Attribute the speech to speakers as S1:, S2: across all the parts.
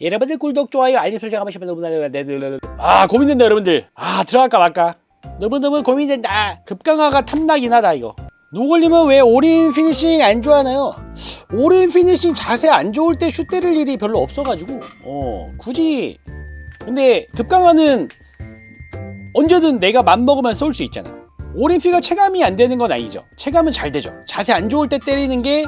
S1: 여러분들 구독 좋아요 알림 설정 한 번씩만 너무나 아 고민된다 여러분들. 아 들어갈까 말까? 너무너무 고민된다. 급강화가 탐나긴 하다 이거. 노골님은 왜 올인 피니싱 안 좋아하나요? 올인 피니싱 자세 안 좋을 때 슛 때릴 일이 별로 없어가지고. 어 굳이. 근데 급강화는 언제든 내가 맘먹으면 쏠 수 있잖아. 올인 피가 체감이 안 되는 건 아니죠. 체감은 잘 되죠. 자세 안 좋을 때 때리는 게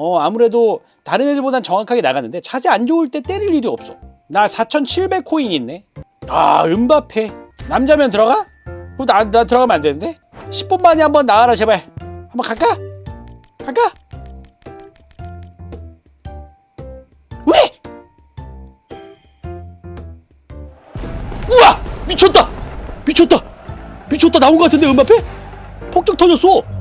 S1: 어, 아무래도 다른 애들보단 정확하게 나가는데 자세 안 좋을 때 때릴 일이 없어. 나 4,700 코인 있네. 아, 은바페. 남자면 들어가? 그럼 나, 나 들어가면 안 되는데? 10분 만에 한번 나와라, 제발. 한번 갈까? 갈까? 왜? 우와! 미쳤다! 미쳤다! 미쳤다! 나온 것 같은데, 은바페? 폭죽 터졌어!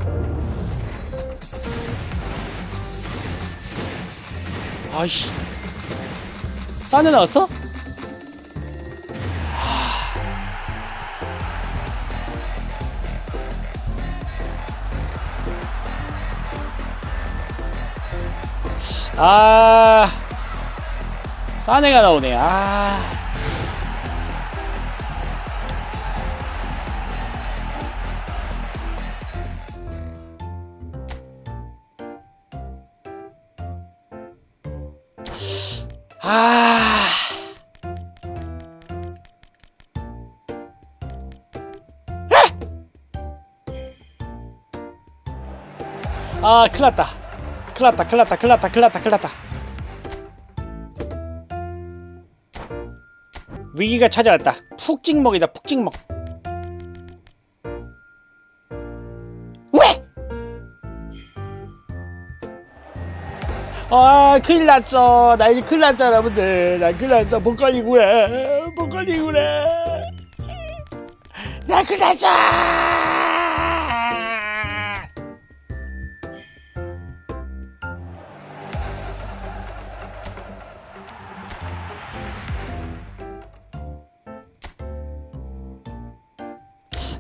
S1: 아이씨. 싸네 나왔어? 아. 싸네가 나오네. 아 아. 아, 큰일 났다. 큰일 났다. 큰일 났다. 큰일 났다. 큰일 났다. 큰일 났다. 위기가 찾아왔다. 푹 찍먹이다. 푹 찍먹. 아 큰일 났어. 나 이제 큰일 났어 여러분들. 나 큰일 났어. 복걸리구나 복걸리구나 나 큰일 났어.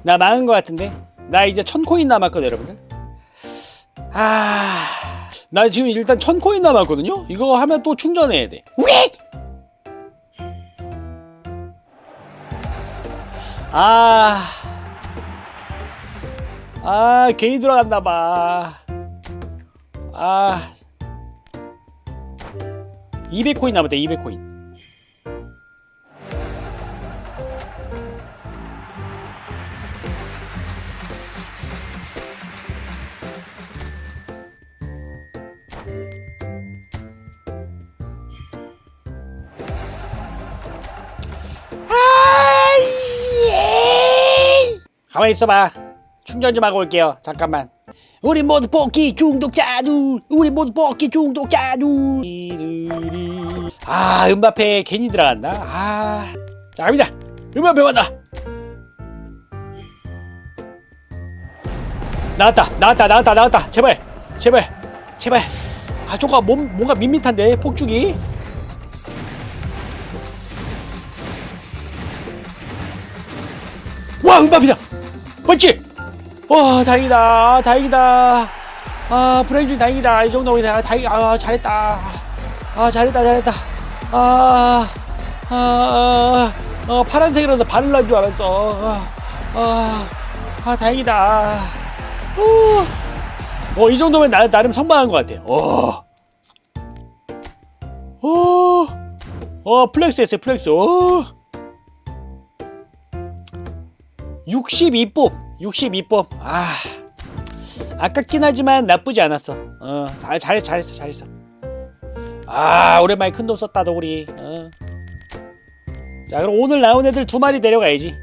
S1: 나 망한 것 같은데? 나 이제 천 코인 남았거든 여러분들. 아... 나 지금 일단 천 코인 남았거든요? 이거 하면 또 충전해야 돼. 왜? 아. 아, 괜히 들어갔나 봐. 아. 200코인 남았다, 200코인. 가만히 있어봐. 충전 좀 하고 올게요. 잠깐만. 우리 모두 뽑기 중독자들 우리 모두 뽑기 중독자들 아 은바페 괜히 들어간다 아자 갑니다. 은바페 만나 나왔다 나왔다 나왔다 나왔다. 제발 제발 제발. 아 조금 몸, 뭔가 밋밋한데? 폭죽이? 와 은바비다 맞지? 와 다행이다. 다행이다. 아 브레이크 다행이다. 이 정도면 다 다행 아 잘했다. 아 잘했다 잘했다. 아, 아, 아, 어, 파란색이라서 발을 난줄 알았어. 아, 아 다행이다. 어, 이 정도면 나, 나름 선방한 것 같아. 어, 어, 어 플렉스 했어요 플렉스. 어. 62뽑 62뽑 아 아깝긴 하지만 나쁘지 않았어. 어 아, 잘했어 잘했어 잘했어. 아 오랜만에 큰 돈 썼다 도 우리 어. 자 그럼 오늘 나온 애들 두 마리 데려가야지